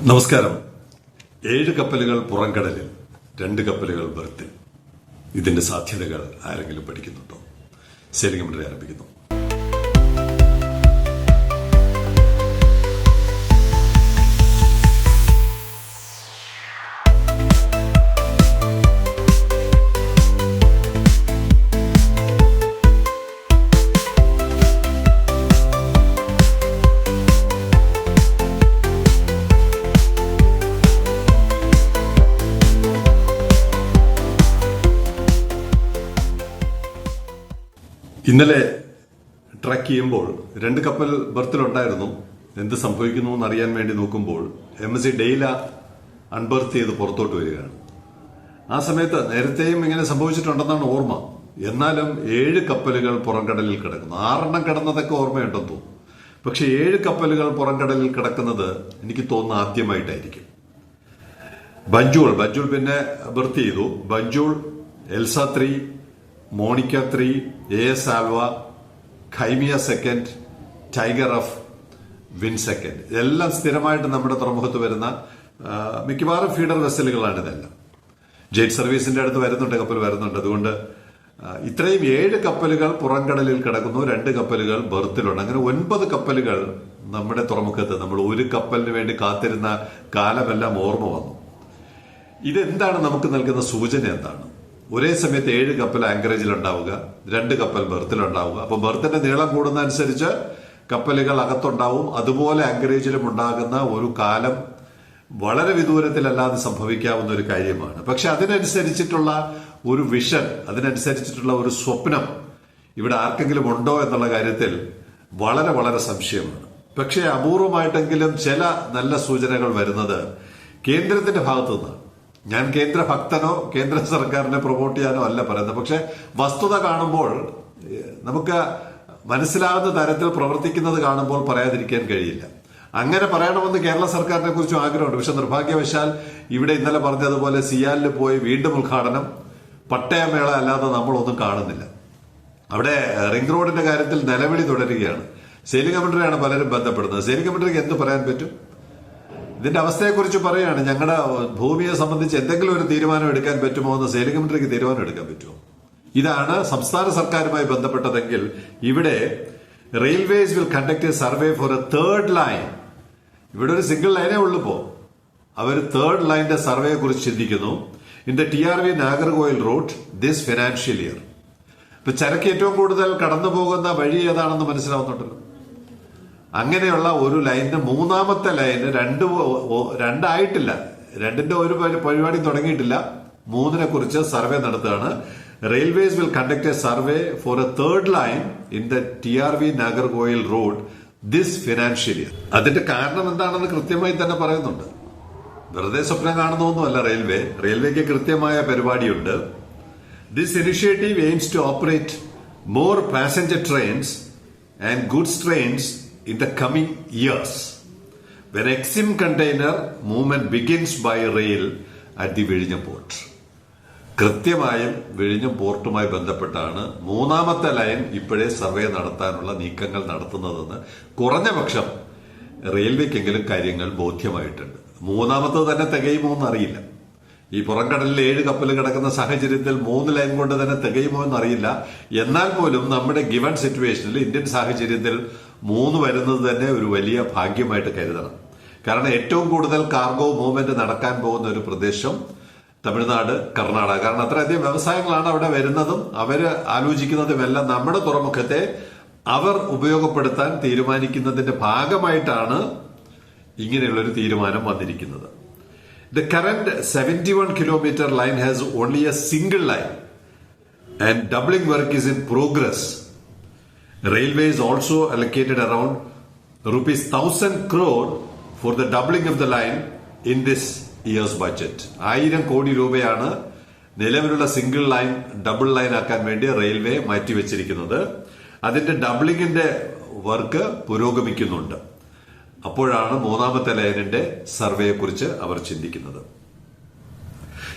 നമസ്കാരം. ഏഴ് കപ്പലുകൾ പുറംകടലിൽ രണ്ട് കപ്പലുകൾ ബർത്തിൽ. ഇതിന്റെ സാധ്യതകൾ ആരെങ്കിലും പഠിക്കുന്നുണ്ടോ? സേലിംഗ് ആരംഭിക്കുന്നു. ഇന്നലെ ട്രാക്ക് ചെയ്യുമ്പോൾ രണ്ട് കപ്പൽ ബർത്തിലുണ്ടായിരുന്നു. എന്ത് സംഭവിക്കുന്നു എന്നറിയാൻ വേണ്ടി നോക്കുമ്പോൾ എം എസ് സി ഡെയില അൺബർത്ത് ചെയ്ത് പുറത്തോട്ട് വരികയാണ്. ആ സമയത്ത് നേരത്തെയും ഇങ്ങനെ സംഭവിച്ചിട്ടുണ്ടെന്നാണ് ഓർമ്മ. എന്നാലും ഏഴ് കപ്പലുകൾ പുറംകടലിൽ കിടക്കുന്നു. ആറെണ്ണം കിടന്നതൊക്കെ ഓർമ്മയുണ്ടെന്ന് പക്ഷെ ഏഴ് കപ്പലുകൾ പുറംകടലിൽ കിടക്കുന്നത് എനിക്ക് തോന്നുന്ന ആദ്യമായിട്ടായിരിക്കും. ബഞ്ചൂൾ ബഞ്ചൂൾ പിന്നെ ബർത്ത് ചെയ്തു. ബഞ്ചൂൾ Elsa three Monica three A S Alva ഖൈമിയ second tiger of win second. ഇതെല്ലാം സ്ഥിരമായിട്ട് നമ്മുടെ തുറമുഖത്ത് വരുന്ന മിക്കവാറും ഫീഡർ വെസലുകളാണ് ഇതെല്ലാം. ജെറ്റ് സർവീസിന്റെ അടുത്ത് വരുന്നുണ്ട് കപ്പൽ വരുന്നുണ്ട്. അതുകൊണ്ട് ഇത്രയും ഏഴ് കപ്പലുകൾ പുറംകടലിൽ കിടക്കുന്നു രണ്ട് കപ്പലുകൾ ബർത്തിലുണ്ട്. അങ്ങനെ ഒൻപത് കപ്പലുകൾ നമ്മുടെ തുറമുഖത്ത് നമ്മൾ ഒരു കപ്പലിന് വേണ്ടി കാത്തിരുന്ന കാലമെല്ലാം ഓർമ്മ വന്നു. ഇതെന്താണ് നമുക്ക് നൽകുന്ന സൂചന എന്താണ്? ഒരേ സമയത്ത് ഏഴ് കപ്പൽ ആങ്കറേജിൽ ഉണ്ടാവുക രണ്ട് കപ്പൽ ബെർത്തിലുണ്ടാവുക. അപ്പൊ ബെർത്തിന്റെ നീളം കൂടുന്ന അനുസരിച്ച് കപ്പലുകൾ അകത്തുണ്ടാവും. അതുപോലെ ആങ്കറേജിലും ഉണ്ടാകുന്ന ഒരു കാലം വളരെ വിദൂരത്തിലല്ലാതെ സംഭവിക്കാവുന്ന ഒരു കാര്യമാണ്. പക്ഷെ അതിനനുസരിച്ചിട്ടുള്ള ഒരു വിഷൻ അതിനനുസരിച്ചിട്ടുള്ള ഒരു സ്വപ്നം ഇവിടെ ആർക്കെങ്കിലും ഉണ്ടോ എന്നുള്ള കാര്യത്തിൽ വളരെ വളരെ സംശയമാണ്. പക്ഷേ അപൂർവമായിട്ടെങ്കിലും ചില നല്ല സൂചനകൾ വരുന്നത് കേന്ദ്രത്തിന്റെ ഭാഗത്തു നിന്നാണ് ഞാൻ കേന്ദ്ര ഭക്തനോ കേന്ദ്ര സർക്കാരിനെ പ്രൊമോട്ട് ചെയ്യാനോ അല്ല പറയുന്നത്. പക്ഷെ വസ്തുത കാണുമ്പോൾ നമുക്ക് മനസ്സിലാകുന്ന തരത്തിൽ പ്രവർത്തിക്കുന്നത് കാണുമ്പോൾ പറയാതിരിക്കാൻ കഴിയില്ല. അങ്ങനെ പറയണമെന്ന് കേരള സർക്കാരിനെ കുറിച്ചും ആഗ്രഹമുണ്ട്. പക്ഷെ നിർഭാഗ്യവശാൽ ഇവിടെ ഇന്നലെ പറഞ്ഞതുപോലെ സിയാലിൽ പോയി വീണ്ടും ഉദ്ഘാടനം. പട്ടയമേള അല്ലാതെ നമ്മളൊന്നും കാണുന്നില്ല. അവിടെ റിംഗ് റോഡിന്റെ കാര്യത്തിൽ നിലവിളി തുടരുകയാണ്. സെയിലിംഗ് കമന്ററിയാണ് പലരും ബന്ധപ്പെടുന്നത്. സെയിലിംഗ് കമന്ററിക്ക് എന്ത് പറയാൻ പറ്റും? ഇതിന്റെ അവസ്ഥയെക്കുറിച്ച് പറയുകയാണ് ഞങ്ങളുടെ ഭൂമിയെ സംബന്ധിച്ച് എന്തെങ്കിലും ഒരു തീരുമാനം എടുക്കാൻ പറ്റുമോ എന്ന് സെയിലിംഗ് കമന്ററിക്ക് തീരുമാനം എടുക്കാൻ പറ്റുമോ? ഇതാണ് സംസ്ഥാന സർക്കാരുമായി ബന്ധപ്പെട്ടതെങ്കിൽ ഇവിടെ railways will conduct a survey for a third line ഇവിടെ ഒരു സിംഗിൾ ലൈനേ ഉള്ളൂ പോ അവർ തേർഡ് ലൈനിന്റെ സർവേയെ കുറിച്ച് ചിന്തിക്കുന്നു. In the T R V Nagercoil route this financial year ഇപ്പൊ ചരക്ക് ഏറ്റവും കൂടുതൽ കടന്നു പോകുന്ന വഴി ഏതാണെന്ന് മനസ്സിലാവുന്നുണ്ടല്ലോ. അങ്ങനെയുള്ള ഒരു ലൈനിന് മൂന്നാമത്തെ ലൈന് രണ്ട് രണ്ടായിട്ടില്ല. രണ്ടിന്റെ ഒരു പരിപാടി തുടങ്ങിയിട്ടില്ല. മൂന്നിനെ കുറിച്ച് സർവേ നടത്തുകയാണ്. Railways will conduct a survey for a third line in the T R V Nagercoil road this financial year അതിന്റെ കാരണം എന്താണെന്ന് കൃത്യമായി തന്നെ പറയുന്നുണ്ട്. വെറുതെ സ്വപ്നം കാണുന്നൊന്നുമല്ല റെയിൽവേ. റെയിൽവേക്ക് കൃത്യമായ പരിപാടിയുണ്ട്. This initiative aims to operate more passenger trains and goods trains in the coming years when EXIM container movement begins by rail at the വിഴിഞ്ഞ port കൃത്യമായും വിഴിഞ്ഞം പോർട്ടുമായി ബന്ധപ്പെട്ടാണ് മൂന്നാമത്തെ ലൈൻ ഇപ്പോഴേ സർവേ നടത്താനുള്ള നീക്കങ്ങൾ നടത്തുന്നതെന്ന് കുറഞ്ഞ പക്ഷം റെയിൽവേക്കെങ്കിലും കാര്യങ്ങൾ ബോധ്യമായിട്ടുണ്ട്. മൂന്നാമത്തത് തന്നെ തികയുമോ എന്നറിയില്ല. ഈ പുറംകടലിൽ ഏഴ് കപ്പൽ കിടക്കുന്ന സാഹചര്യത്തിൽ മൂന്ന് ലൈൻ കൊണ്ട് തന്നെ തികയുമോ എന്നറിയില്ല. എന്നാൽ പോലും നമ്മുടെ ഗിവൺ സിറ്റുവേഷനിൽ ഇന്ത്യൻ സാഹചര്യത്തിൽ മൂന്ന് വരുന്നത് തന്നെ ഒരു വലിയ ഭാഗ്യമായിട്ട് കരുതണം. കാരണം ഏറ്റവും കൂടുതൽ കാർഗോ മൂവ്മെന്റ് നടക്കാൻ പോകുന്ന ഒരു പ്രദേശം തമിഴ്നാട് കർണാടക. കാരണം അത്രയധികം വ്യവസായങ്ങളാണ് അവിടെ വരുന്നതും അവർ ആലോചിക്കുന്നതും എല്ലാം നമ്മുടെ തുറമുഖത്തെ അവർ ഉപയോഗപ്പെടുത്താൻ തീരുമാനിക്കുന്നതിന്റെ ഭാഗമായിട്ടാണ് ഇങ്ങനെയുള്ളൊരു തീരുമാനം വന്നിരിക്കുന്നത്. The current seventy one kilometre line has only a single line and doubling work is in progress Railways also allocated around rupees 1000 crore for the doubling of the line in this year's budget. ആയിരം കോടി രൂപയാണ് നിലവിലുള്ള single line double line ആക്കാൻ വേണ്ടി railway മാറ്റിവെച്ചിരിക്കുന്നത് അതിന്റെ ഡബിളിംഗിന്റെ work പുരോഗമിക്കുന്നുണ്ട് അപ്പോഴാണ് മൂന്നാമത്തെ ലൈനിന്റെ survey കുറിച്ച് അവർ ചിന്തിക്കുന്നത്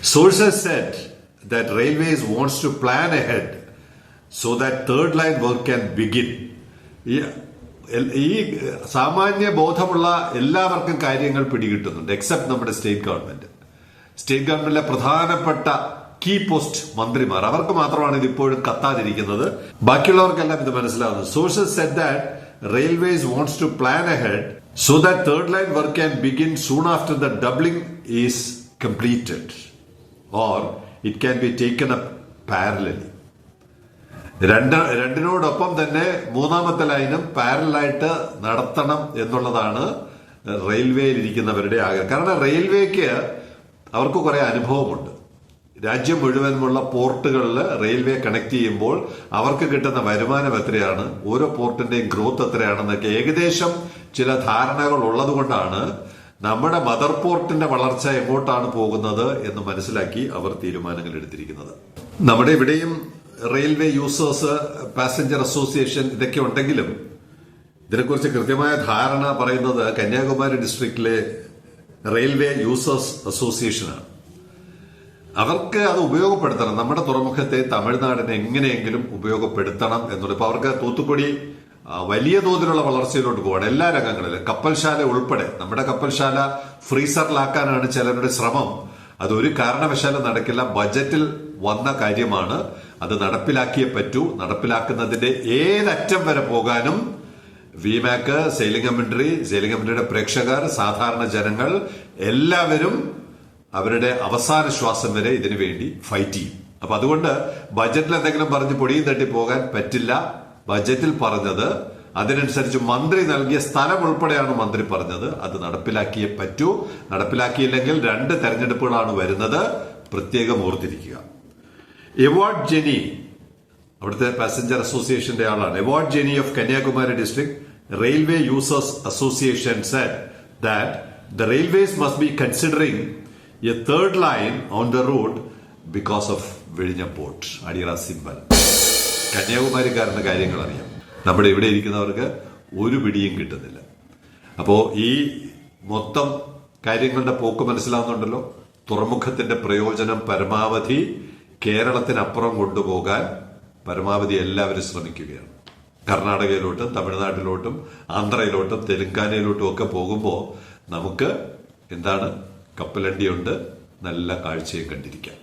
Sources said that Railways wants to plan ahead so that third line work can begin. ഈ സാമാന്യ ബോധമുള്ള എല്ലാവർക്കും കാര്യങ്ങൾ പിടികിട്ടുന്നുണ്ട് എക്സെപ്റ്റ് നമ്മുടെ സ്റ്റേറ്റ് ഗവൺമെന്റ് സ്റ്റേറ്റ് ഗവൺമെന്റിലെ പ്രധാനപ്പെട്ട കീ പോസ്റ്റ് മന്ത്രിമാർ അവർക്ക് മാത്രമാണ് ഇത് ഇപ്പോഴും കത്താതിരിക്കുന്നത്. ബാക്കിയുള്ളവർക്കെല്ലാം ഇത് മനസ്സിലാവുന്നത് sources said that railways wants to plan ahead so that third line work can begin soon after the doubling is completed or it can be taken up parallelly രണ്ട് രണ്ടിനോടൊപ്പം തന്നെ മൂന്നാമത്തെ ലൈനും പാരലായിട്ട് നടത്തണം എന്നുള്ളതാണ് റെയിൽവേയിൽ ഇരിക്കുന്നവരുടെ ആഗ്രഹം. കാരണം റെയിൽവേക്ക് അവർക്ക് കുറെ അനുഭവമുണ്ട്. രാജ്യം മുഴുവനുമുള്ള പോർട്ടുകളിൽ റെയിൽവേ കണക്ട് ചെയ്യുമ്പോൾ അവർക്ക് കിട്ടുന്ന വരുമാനം എത്രയാണ്? ഓരോ പോർട്ടിന്റെയും ഗ്രോത്ത് എത്രയാണെന്നൊക്കെ ഏകദേശം ചില ധാരണകൾ ഉള്ളതുകൊണ്ടാണ് നമ്മുടെ മദർ പോർട്ടിന്റെ വളർച്ച എങ്ങോട്ടാണ് പോകുന്നത് എന്ന് മനസ്സിലാക്കി അവർ തീരുമാനങ്ങൾ എടുത്തിരിക്കുന്നത്. നമ്മുടെ ഇവിടെയും റെയിൽവേ യൂസേഴ്സ് പാസഞ്ചർ അസോസിയേഷൻ ഇതൊക്കെ ഉണ്ടെങ്കിലും ഇതിനെക്കുറിച്ച് കൃത്യമായ ധാരണ പറയുന്നത് കന്യാകുമാരി ഡിസ്ട്രിക്റ്റിലെ റെയിൽവേ യൂസേഴ്സ് അസോസിയേഷനാണ്. അവർക്ക് അത് ഉപയോഗപ്പെടുത്തണം. നമ്മുടെ തുറമുഖത്തെ തമിഴ്നാടിനെ എങ്ങനെയെങ്കിലും ഉപയോഗപ്പെടുത്തണം എന്നുള്ളത്. ഇപ്പൊ അവർക്ക് തൂത്തുക്കുടി വലിയ തോതിലുള്ള വളർച്ചയിലോട്ട് പോകണം എല്ലാ രംഗങ്ങളിലും. കപ്പൽശാല ഉൾപ്പെടെ നമ്മുടെ കപ്പൽശാല ഫ്രീസറിലാക്കാനാണ് ചിലരുടെ ശ്രമം. അതൊരു കാരണവശാലും നടക്കില്ല. ബജറ്റിൽ വന്ന കാര്യമാണ് അത് നടപ്പിലാക്കിയേ പറ്റൂ. നടപ്പിലാക്കുന്നതിന്റെ ഏതറ്റം വരെ പോകാനും വിമാക്ക് സെയിലിംഗ് കമന്ററി സെയിലിംഗ് കമന്ററിയുടെ പ്രേക്ഷകർ സാധാരണ ജനങ്ങൾ എല്ലാവരും അവരുടെ അവസാന ശ്വാസം വരെ ഇതിനു വേണ്ടി ഫൈറ്റ് ചെയ്യും. അപ്പൊ അതുകൊണ്ട് ബജറ്റിൽ എന്തെങ്കിലും പറഞ്ഞ് പൊടിയും തട്ടി പോകാൻ പറ്റില്ല. ബജറ്റിൽ പറഞ്ഞത് അതിനനുസരിച്ച് മന്ത്രി നൽകിയ സ്ഥലം ഉൾപ്പെടെയാണ് മന്ത്രി പറഞ്ഞത്. അത് നടപ്പിലാക്കിയേ പറ്റൂ. നടപ്പിലാക്കിയില്ലെങ്കിൽ രണ്ട് തെരഞ്ഞെടുപ്പുകളാണ് വരുന്നത്. പ്രത്യേകം ഓർത്തിരിക്കുക. എവാർഡ് ജെനി അവിടുത്തെ പാസഞ്ചർ അസോസിയേഷന്റെ ആളാണ്. Edward Jeni of Kanyakumari district railway users association said that the railways must be considering a third line on the road because of വിഴിഞ്ഞ port അടിയറ സിമ്പൽ കന്യാകുമാരിക്കാരന്റെ കാര്യങ്ങൾ അറിയാം. നമ്മുടെ ഇവിടെ ഇരിക്കുന്നവർക്ക് ഒരു പിടിയും കിട്ടുന്നില്ല. അപ്പോ ഈ മൊത്തം കാര്യങ്ങളുടെ പോക്ക് മനസ്സിലാവുന്നുണ്ടല്ലോ? തുറമുഖത്തിന്റെ പ്രയോജനം പരമാവധി കേരളത്തിനപ്പുറം കൊണ്ടുപോകാൻ പരമാവധി എല്ലാവരും ശ്രമിക്കുകയാണ്. കർണാടകയിലോട്ടും തമിഴ്നാട്ടിലോട്ടും ആന്ധ്രയിലോട്ടും തെലുങ്കാനയിലോട്ടും ഒക്കെ പോകുമ്പോൾ നമുക്ക് എന്താണ് കപ്പലണ്ടിയുണ്ട്. നല്ല കാഴ്ചയും കണ്ടിരിക്കാം.